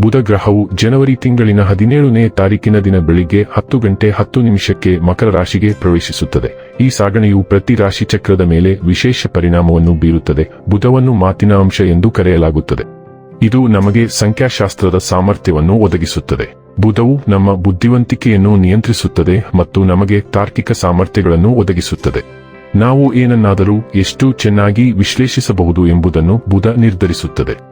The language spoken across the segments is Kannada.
ಬುಧ ಗ್ರಹವು ಜನವರಿ ತಿಂಗಳಿನ ಹದಿನೇಳನೇ ತಾರೀಕಿನ ದಿನ ಬೆಳಿಗ್ಗೆ ಹತ್ತು ಗಂಟೆ ಹತ್ತು ನಿಮಿಷಕ್ಕೆ ಮಕರ ರಾಶಿಗೆ ಪ್ರವೇಶಿಸುತ್ತದೆ. ಈ ಸಾಗಣೆಯು ಪ್ರತಿ ರಾಶಿ ಚಕ್ರದ ಮೇಲೆ ವಿಶೇಷ ಪರಿಣಾಮವನ್ನು ಬೀರುತ್ತದೆ. ಬುಧವನ್ನು ಮಾತಿನ ಅಂಶ ಎಂದು ಕರೆಯಲಾಗುತ್ತದೆ. ಇದು ನಮಗೆ ಸಂಖ್ಯಾಶಾಸ್ತ್ರದ ಸಾಮರ್ಥ್ಯವನ್ನು ಒದಗಿಸುತ್ತದೆ. ಬುಧವು ನಮ್ಮ ಬುದ್ಧಿವಂತಿಕೆಯನ್ನು ನಿಯಂತ್ರಿಸುತ್ತದೆ ಮತ್ತು ನಮಗೆ ತಾರ್ಕಿಕ ಸಾಮರ್ಥ್ಯಗಳನ್ನು ಒದಗಿಸುತ್ತದೆ. ನಾವು ಏನನ್ನಾದರೂ ಎಷ್ಟು ಚೆನ್ನಾಗಿ ವಿಶ್ಲೇಷಿಸಬಹುದು ಎಂಬುದನ್ನು ಬುಧ ನಿರ್ಧರಿಸುತ್ತದೆ.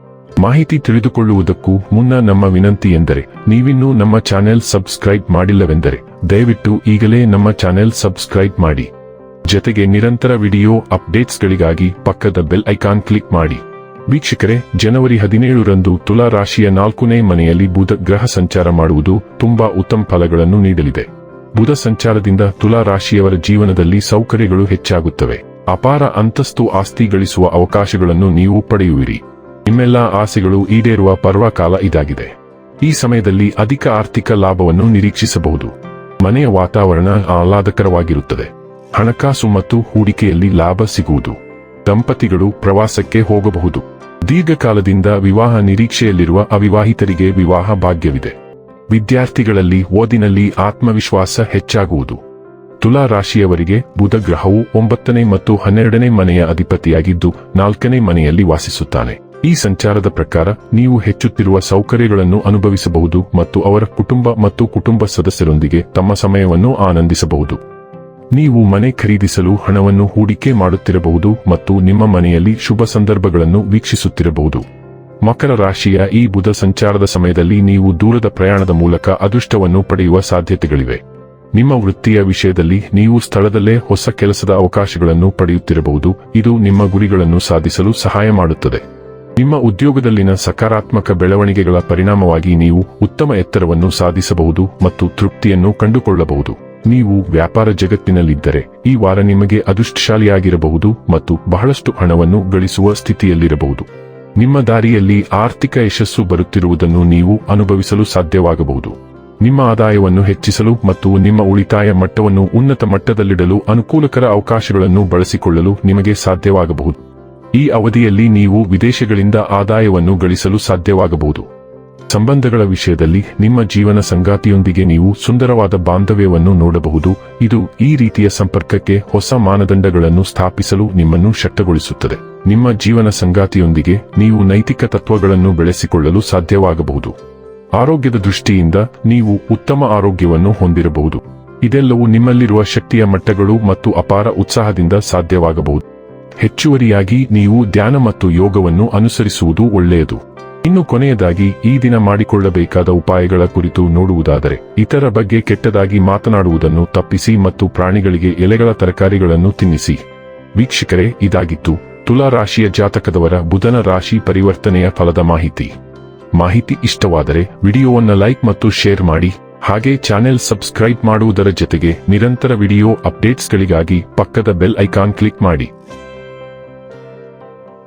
ಮಾಹಿತಿ ತಿಳಿದುಕೊಳ್ಳುವುದಕ್ಕೂ ಮುನ್ನ ನಮ್ಮ ವಿನಂತಿ ಎಂದರೆ, ನೀವಿನ್ನೂ ನಮ್ಮ ಚಾನೆಲ್ ಸಬ್ಸ್ಕ್ರೈಬ್ ಮಾಡಿಲ್ಲವೆಂದರೆ, ದಯವಿಟ್ಟು ಈಗಲೇ ನಮ್ಮ ಚಾನೆಲ್ ಸಬ್ಸ್ಕ್ರೈಬ್ ಮಾಡಿ. ಜೊತೆಗೆ ನಿರಂತರ ವಿಡಿಯೋ ಅಪ್ಡೇಟ್ಸ್ಗಳಿಗಾಗಿ ಪಕ್ಕದ ಬೆಲ್ ಐಕಾನ್ ಕ್ಲಿಕ್ ಮಾಡಿ. ವೀಕ್ಷಕರೇ, ಜನವರಿ ಹದಿನೇಳರಂದು ತುಲಾ ರಾಶಿಯ ನಾಲ್ಕನೇ ಮನೆಯಲ್ಲಿ ಬುಧ ಗ್ರಹ ಸಂಚಾರ ಮಾಡುವುದು ತುಂಬಾ ಉತ್ತಮ ಫಲಗಳನ್ನು ನೀಡಲಿದೆ. ಬುಧ ಸಂಚಾರದಿಂದ ತುಲಾ ರಾಶಿಯವರ ಜೀವನದಲ್ಲಿ ಸೌಕರ್ಯಗಳು ಹೆಚ್ಚಾಗುತ್ತವೆ. ಅಪಾರ ಅಂತಸ್ತು ಆಸ್ತಿ ಗಳಿಸುವ ಅವಕಾಶಗಳನ್ನು ನೀವು ಪಡೆಯುವಿರಿ. ನಿಮ್ಮೆಲ್ಲ ಆಸೆಗಳು ಈಡೇರುವ ಪರ್ವಕಾಲ ಇದಾಗಿದೆ. ಈ ಸಮಯದಲ್ಲಿ ಅಧಿಕ ಆರ್ಥಿಕ ಲಾಭವನ್ನು ನಿರೀಕ್ಷಿಸಬಹುದು. ಮನೆಯ ವಾತಾವರಣ ಆಹ್ಲಾದಕರವಾಗಿರುತ್ತದೆ. ಹಣಕಾಸು ಮತ್ತು ಹೂಡಿಕೆಯಲ್ಲಿ ಲಾಭ ಸಿಗುವುದು. ದಂಪತಿಗಳು ಪ್ರವಾಸಕ್ಕೆ ಹೋಗಬಹುದು. ದೀರ್ಘಕಾಲದಿಂದ ವಿವಾಹ ನಿರೀಕ್ಷೆಯಲ್ಲಿರುವ ಅವಿವಾಹಿತರಿಗೆ ವಿವಾಹ ಭಾಗ್ಯವಿದೆ. ವಿದ್ಯಾರ್ಥಿಗಳಲ್ಲಿ ಓದಿನಲ್ಲಿ ಆತ್ಮವಿಶ್ವಾಸ ಹೆಚ್ಚಾಗುವುದು. ತುಲಾ ರಾಶಿಯವರಿಗೆ ಬುಧ ಗ್ರಹವು ಒಂಬತ್ತನೇ ಮತ್ತು ಹನ್ನೆರಡನೇ ಮನೆಯ ಅಧಿಪತಿಯಾಗಿದ್ದು ನಾಲ್ಕನೇ ಮನೆಯಲ್ಲಿ ವಾಸಿಸುತ್ತಾನೆ. ಈ ಸಂಚಾರದ ಪ್ರಕಾರ ನೀವು ಹೆಚ್ಚುತ್ತಿರುವ ಸೌಕರ್ಯಗಳನ್ನು ಅನುಭವಿಸಬಹುದು ಮತ್ತು ಅವರ ಕುಟುಂಬ ಮತ್ತು ಕುಟುಂಬ ಸದಸ್ಯರೊಂದಿಗೆ ತಮ್ಮ ಸಮಯವನ್ನು ಆನಂದಿಸಬಹುದು. ನೀವು ಮನೆ ಖರೀದಿಸಲು ಹಣವನ್ನು ಹೂಡಿಕೆ ಮಾಡುತ್ತಿರಬಹುದು ಮತ್ತು ನಿಮ್ಮ ಮನೆಯಲ್ಲಿ ಶುಭ ಸಂದರ್ಭಗಳನ್ನು ವೀಕ್ಷಿಸುತ್ತಿರಬಹುದು. ಮಕರ ರಾಶಿಯ ಈ ಬುಧ ಸಂಚಾರದ ಸಮಯದಲ್ಲಿ ನೀವು ದೂರದ ಪ್ರಯಾಣದ ಮೂಲಕ ಅದೃಷ್ಟವನ್ನು ಪಡೆಯುವ ಸಾಧ್ಯತೆಗಳಿವೆ. ನಿಮ್ಮ ವೃತ್ತಿಯ ವಿಷಯದಲ್ಲಿ ನೀವು ಸ್ಥಳದಲ್ಲೇ ಹೊಸ ಕೆಲಸದ ಅವಕಾಶಗಳನ್ನು ಪಡೆಯುತ್ತಿರಬಹುದು. ಇದು ನಿಮ್ಮ ಗುರಿಗಳನ್ನು ಸಾಧಿಸಲು ಸಹಾಯ ಮಾಡುತ್ತದೆ. ನಿಮ್ಮ ಉದ್ಯೋಗದಲ್ಲಿನ ಸಕಾರಾತ್ಮಕ ಬೆಳವಣಿಗೆಗಳ ಪರಿಣಾಮವಾಗಿ ನೀವು ಉತ್ತಮ ಎತ್ತರವನ್ನು ಸಾಧಿಸಬಹುದು ಮತ್ತು ತೃಪ್ತಿಯನ್ನು ಕಂಡುಕೊಳ್ಳಬಹುದು. ನೀವು ವ್ಯಾಪಾರ ಜಗತ್ತಿನಲ್ಲಿದ್ದರೆ ಈ ವಾರ ನಿಮಗೆ ಅದೃಷ್ಟಶಾಲಿಯಾಗಿರಬಹುದು ಮತ್ತು ಬಹಳಷ್ಟು ಹಣವನ್ನು ಗಳಿಸುವ ಸ್ಥಿತಿಯಲ್ಲಿರಬಹುದು. ನಿಮ್ಮ ದಾರಿಯಲ್ಲಿ ಆರ್ಥಿಕ ಯಶಸ್ಸು ಬರುತ್ತಿರುವುದನ್ನು ನೀವು ಅನುಭವಿಸಲು ಸಾಧ್ಯವಾಗಬಹುದು. ನಿಮ್ಮ ಆದಾಯವನ್ನು ಹೆಚ್ಚಿಸಲು ಮತ್ತು ನಿಮ್ಮ ಉಳಿತಾಯ ಮಟ್ಟವನ್ನು ಉನ್ನತ ಮಟ್ಟದಲ್ಲಿಡಲು ಅನುಕೂಲಕರ ಅವಕಾಶಗಳನ್ನು ಬಳಸಿಕೊಳ್ಳಲು ನಿಮಗೆ ಸಾಧ್ಯವಾಗಬಹುದು. ಈ ಅವಧಿಯಲ್ಲಿ ನೀವು ವಿದೇಶಗಳಿಂದ ಆದಾಯವನ್ನು ಗಳಿಸಲು ಸಾಧ್ಯವಾಗಬಹುದು. ಸಂಬಂಧಗಳ ವಿಷಯದಲ್ಲಿ ನಿಮ್ಮ ಜೀವನ ಸಂಗಾತಿಯೊಂದಿಗೆ ನೀವು ಸುಂದರವಾದ ಬಾಂಧವ್ಯವನ್ನು ನೋಡಬಹುದು. ಇದು ಈ ರೀತಿಯ ಸಂಪರ್ಕಕ್ಕೆ ಹೊಸ ಮಾನದಂಡಗಳನ್ನು ಸ್ಥಾಪಿಸಲು ನಿಮ್ಮನ್ನು ಶಕ್ತಗೊಳಿಸುತ್ತದೆ. ನಿಮ್ಮ ಜೀವನ ಸಂಗಾತಿಯೊಂದಿಗೆ ನೀವು ನೈತಿಕ ತತ್ವಗಳನ್ನು ಬೆಳೆಸಿಕೊಳ್ಳಲು ಸಾಧ್ಯವಾಗಬಹುದು. ಆರೋಗ್ಯದ ದೃಷ್ಟಿಯಿಂದ ನೀವು ಉತ್ತಮ ಆರೋಗ್ಯವನ್ನು ಹೊಂದಿರಬಹುದು. ಇದೆಲ್ಲವೂ ನಿಮ್ಮಲ್ಲಿರುವ ಶಕ್ತಿಯ ಮಟ್ಟಗಳು ಮತ್ತು ಅಪಾರ ಉತ್ಸಾಹದಿಂದ ಸಾಧ್ಯವಾಗಬಹುದು. ಹೆಚ್ಚುವರಿಯಾಗಿ ನೀವು ಧ್ಯಾನ ಮತ್ತು ಯೋಗವನ್ನು ಅನುಸರಿಸುವುದು ಒಳ್ಳೆಯದು. ಇನ್ನು ಕೊನೆಯದಾಗಿ, ಈ ದಿನ ಮಾಡಿಕೊಳ್ಳಬೇಕಾದ ಉಪಾಯಗಳ ಕುರಿತು ನೋಡುವುದಾದರೆ, ಇತರ ಬಗ್ಗೆ ಕೆಟ್ಟದಾಗಿ ಮಾತನಾಡುವುದನ್ನು ತಪ್ಪಿಸಿ ಮತ್ತು ಪ್ರಾಣಿಗಳಿಗೆ ಎಲೆಗಳ ತರಕಾರಿಗಳನ್ನು ತಿನ್ನಿಸಿ. ವೀಕ್ಷಕರೇ, ಇದಾಗಿತ್ತು ತುಲಾ ರಾಶಿಯ ಜಾತಕದವರ ಬುಧನ ರಾಶಿ ಪರಿವರ್ತನೆಯ ಫಲದ ಮಾಹಿತಿ. ಮಾಹಿತಿ ಇಷ್ಟವಾದರೆ, ವಿಡಿಯೋವನ್ನು ಲೈಕ್ ಮತ್ತು ಶೇರ್ ಮಾಡಿ, ಹಾಗೆ ಚಾನೆಲ್ ಸಬ್ಸ್ಕ್ರೈಬ್ ಮಾಡುವುದರ ಜೊತೆಗೆ ನಿರಂತರ ವಿಡಿಯೋ ಅಪ್ಡೇಟ್ಸ್ಗಳಿಗಾಗಿ ಪಕ್ಕದ ಬೆಲ್ ಐಕಾನ್ ಕ್ಲಿಕ್ ಮಾಡಿ.